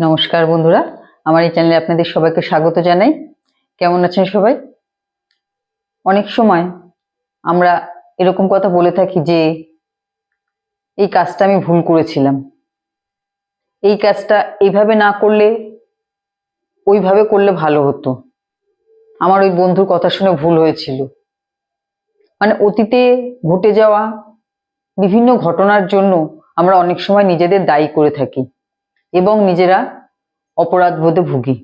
নমস্কার বন্ধুরা, আমার এই চ্যানেলে আপনাদের সবাইকে স্বাগত জানাই। কেমন আছেন সবাই? অনেক সময় আমরা এরকম কথা বলে থাকি যে, এই কাজটা আমি ভুল করেছিলাম। এই কাজটা এইভাবে না করলে, ওইভাবে করলে ভালো হতো। আমার ওই বন্ধুর কথা শুনে ভুল হয়েছিল। মানে অতীতে ঘটে যাওয়া বিভিন্ন ঘটনার জন্য আমরা অনেক সময় নিজেদের দায়ী করে থাকি। এবং নিজেরা অপরাধ বোধে ভুগি।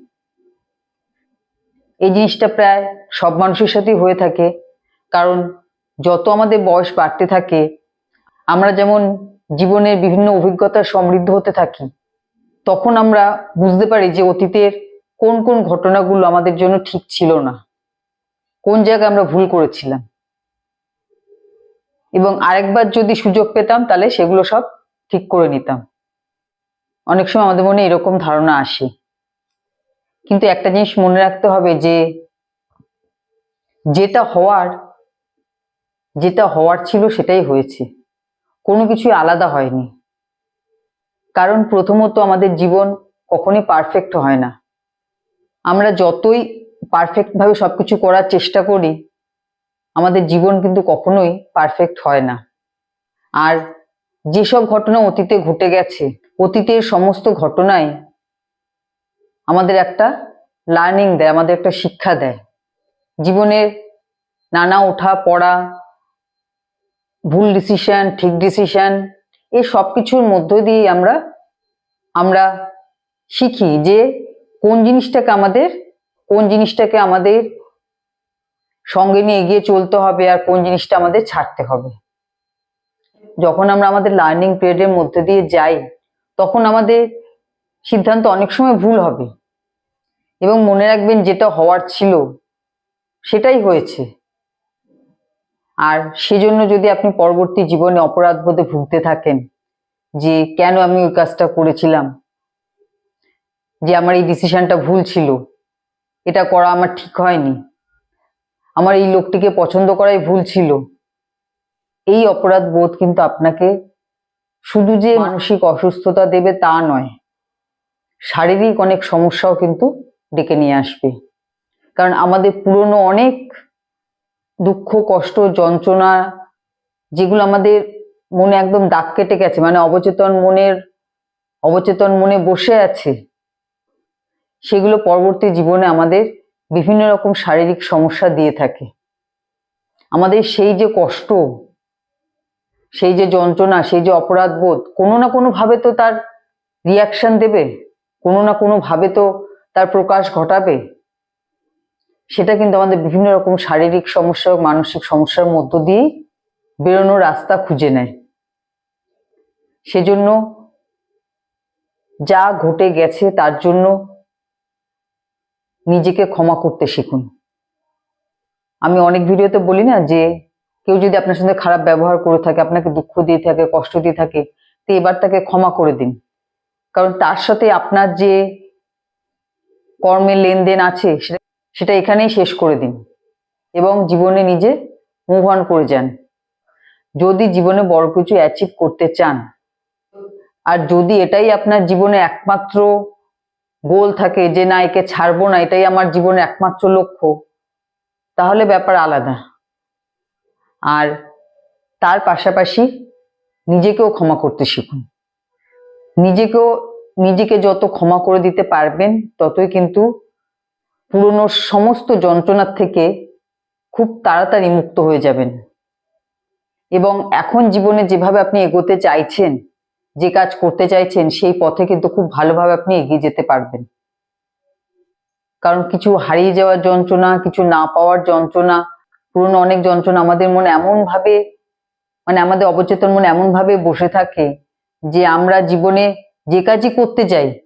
এই জিনিসটা প্রায় সব মানুষের সাথেই হয়ে থাকে, কারণ যত আমাদের বয়স বাড়তে থাকে, আমরা যেমন জীবনের বিভিন্ন অভিজ্ঞতা সমৃদ্ধ হতে থাকি, তখন আমরা বুঝতে পারি যে অতীতের কোন কোন ঘটনাগুলো আমাদের জন্য ঠিক ছিল না, কোন জায়গায় আমরা ভুল করেছিলাম। এবং আরেকবার যদি সুযোগ পেতাম, তাহলে সেগুলো সব ঠিক করে নিতাম। অনেক সময় আমাদের মনে এরকম ধারণা আসে। কিন্তু একটা জিনিস মনে রাখতে হবে যে, যেটা হওয়ার যেটা হওয়ার ছিল সেটাই হয়েছে। কোনো কিছুই আলাদা হয়নি। কারণ প্রথমত আমাদের জীবন কখনই পারফেক্ট হয় না। আমরা যতই পারফেক্ট ভাবে সবকিছু করার চেষ্টা করি, আমাদের জীবন কিন্তু কখনোই পারফেক্ট হয় না। আর যেসব ঘটনা অতীতে ঘটে গেছে অতীতের সমস্ত ঘটনাই আমাদের একটা লার্নিং দেয়, আমাদের একটা শিক্ষা দেয়। জীবনের নানা ওঠা পড়া, ভুল ডিসিশন ঠিক ডিসিশন এই সব কিছুর মধ্য দিয়ে আমরা আমরা শিখি যে কোন জিনিসটাকে আমাদের, কোন জিনিসটাকে আমাদের সঙ্গে নিয়ে এগিয়ে চলতে হবে আর কোন জিনিসটা আমাদের ছাড়তে হবে। যখন আমরা আমাদের লার্নিং পিরিয়ডের মধ্যে দিয়ে যাই তখন আমাদের সিদ্ধান্ত অনেক সময় ভুল হবে। এবং মনে রাখবেন যেটা হওয়ার ছিল, সেটাই হয়েছে। আর সেজন্য যদি আপনি পরবর্তী জীবনে অপরাধ বোধে ভুগতে থাকেন, যে কেন আমি ওই কাজটা করেছিলাম, যে আমার এই ডিসিশনটা ভুল ছিল, এটা করা আমার ঠিক হয়নি, আমার এই লোকটিকে পছন্দ করাই ভুল ছিল, এই অপরাধ বোধ কিন্তু আপনাকে শুধু যে মানসিক অসুস্থতা দেবে তা নয়, শারীরিক অনেক সমস্যাও কিন্তু ডেকে নিয়ে আসবে। কারণ আমাদের পুরনো অনেক দুঃখ, কষ্ট, যন্ত্রণা, যেগুলো আমাদের মনে একদম দাগ কেটে গেছে মানে অবচেতন মনের, অবচেতন মনে বসে আছে, সেগুলো পরবর্তী জীবনে আমাদের বিভিন্ন রকম শারীরিক সমস্যা দিয়ে থাকে। আমাদের সেই যে কষ্ট সেই যে যন্ত্রণা, সেই যে অপরাধ বোধ কোনো না কোনো ভাবে তো তার রিয়াকশন দেবে, কোনো না কোনো ভাবে তো তার প্রকাশ ঘটাবে। সেটা কিন্তু আমাদের বিভিন্ন রকম শারীরিক সমস্যা মানসিক সমস্যার মধ্য দিয়েই বেরোনোর রাস্তা খুঁজে নেয়। সেজন্য যা ঘটে গেছে তার জন্য নিজেকে ক্ষমা করতে শিখুন। আমি অনেক ভিডিওতে বলি না যে কেউ যদি আপনার সঙ্গে খারাপ ব্যবহার করে থাকে, আপনাকে দুঃখ দিয়ে থাকে, কষ্ট দিয়ে থাকে, তো এবার তাকে ক্ষমা করে দিন। কারণ তার সাথে আপনার যে কর্মের লেনদেন আছে, সেটা সেটা এখানেই শেষ করে দিন এবং জীবনে নিজে মুভ অন করে যান। যদি জীবনে বড় কিছু অ্যাচিভ করতে চান, আর যদি এটাই আপনার জীবনে একমাত্র গোল থাকে যে, না, একে ছাড়বো না, এটাই আমার জীবনে একমাত্র লক্ষ্য, তাহলে ব্যাপার আলাদা। আর তার পাশাপাশি নিজেকেও ক্ষমা করতে শিখুন। নিজেকেও, নিজেকে যত ক্ষমা করে দিতে পারবেন, ততই কিন্তু পুরনো সমস্ত যন্ত্রণার থেকে খুব তাড়াতাড়ি মুক্ত হয়ে যাবেন। এবং এখন জীবনে যেভাবে আপনি এগোতে চাইছেন, যে কাজ করতে চাইছেন, সেই পথে কিন্তু খুব ভালোভাবে আপনি এগিয়ে যেতে পারবেন। কারণ কিছু হারিয়ে যাওয়ার যন্ত্রণা, কিছু না পাওয়ার যন্ত্রণা পুরনো অনেক যন্ত্রণা আমাদের মনে এমন ভাবে মানে আমাদের অবচেতন মনে এমন ভাবে বসে থাকে যে আমরা জীবনে যে কাজই করতে যাই,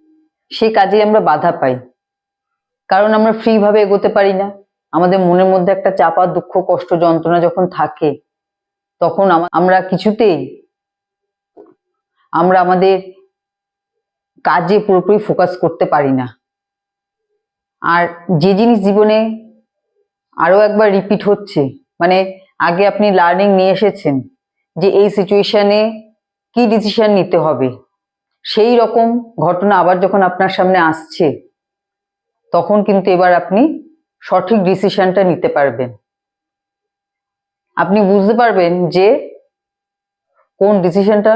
সে কাজে আমরা বাধা পাই। কারণ আমরা ফ্রি ভাবে এগোতে পারি না। আমাদের মনের মধ্যে একটা চাপা দুঃখ, কষ্ট, যন্ত্রণা যখন থাকে, তখন আমরা কিছুতেই, আমরা আমাদের কাজে পুরোপুরি ফোকাস করতে পারি না। আর যে জিনিস জীবনে আরও একবার রিপিট হচ্ছে। মানে আগে আপনি লার্নিং নিয়ে এসেছেন যে এই সিচুয়েশানে কি ডিসিশন নিতে হবে। সেই রকম ঘটনা আবার যখন আপনার সামনে আসছে, তখন কিন্তু এবার আপনি সঠিক ডিসিশনটা নিতে পারবেন। আপনি বুঝতে পারবেন যে কোন ডিসিশনটা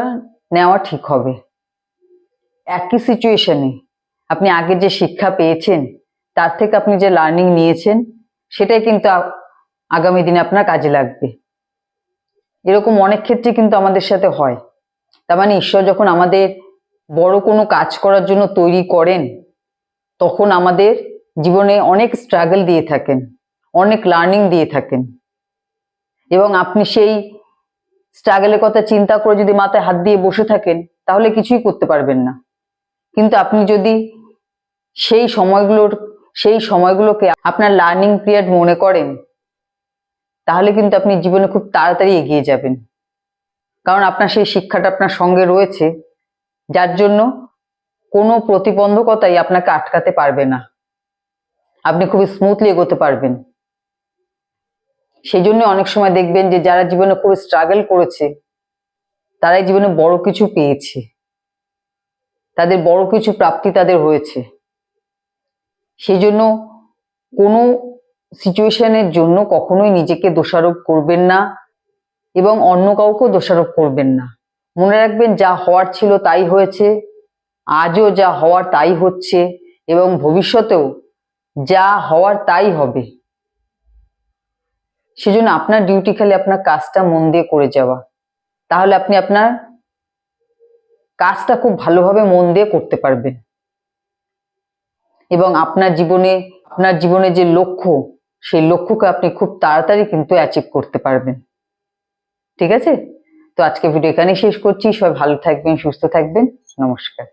নেওয়া ঠিক হবে। একই সিচুয়েশনে আপনি আগে যে শিক্ষা পেয়েছেন, তার থেকে আপনি যে লার্নিং নিয়েছেন সেটাই কিন্তু আগামী দিনে আপনার কাজে লাগবে। এরকম অনেক ক্ষেত্রে কিন্তু আমাদের সাথে হয়। তার মানে ঈশ্বর যখন আমাদের বড় কোনো কাজ করার জন্য তৈরি করেন, তখন আমাদের জীবনে অনেক স্ট্রাগল দিয়ে থাকেন, অনেক লার্নিং দিয়ে থাকেন। এবং আপনি সেই স্ট্রাগলের কথা চিন্তা করে যদি মাথায় হাত দিয়ে বসে থাকেন, তাহলে কিছুই করতে পারবেন না। কিন্তু আপনি যদি সেই সময়গুলোর সেই সময়গুলোকে আপনার লার্নিং পিরিয়ড মনে করেন, তাহলে কিন্তু আপনি জীবনে খুব তাড়াতাড়ি এগিয়ে যাবেন। কারণ আপনার সেই শিক্ষাটা আপনার সঙ্গে রয়েছে, যার জন্য কোনো প্রতিবন্ধকতাই আপনাকে আটকাতে পারবে না। আপনি খুবই স্মুথলি এগোতে পারবেন। সেই জন্য অনেক সময় দেখবেন যে যারা জীবনে খুব স্ট্রাগল করেছে, তারাই জীবনে বড় কিছু পেয়েছে। তাদের বড় কিছু প্রাপ্তি তাদের হয়েছে। সেই জন্য কোনো সিচুয়েশনের জন্য কখনোই নিজেকে দোষারোপ করবেন না এবং অন্য কাউকেও দোষারোপ করবেন না। মনে রাখবেন, যা হওয়ার ছিল তাই হয়েছে, আজও যা হওয়ার তাই হচ্ছে এবং ভবিষ্যতেও যা হওয়ার তাই হবে। সেজন্য আপনার ডিউটি খালি আপনার কাজটা মন দিয়ে করে যাওয়া। তাহলে আপনি আপনার কাজটা খুব ভালোভাবে মন দিয়ে করতে পারবেন। এবং আপনার জীবনে আপনার জীবনে যে লক্ষ্য, সেই লক্ষ্যকে আপনি খুব তাড়াতাড়ি কিন্তু অ্যাচিভ করতে পারবেন। ঠিক আছে? তো আজকে ভিডিও এখানেই শেষ করছি। সবাই ভালো থাকবেন, সুস্থ থাকবেন। নমস্কার।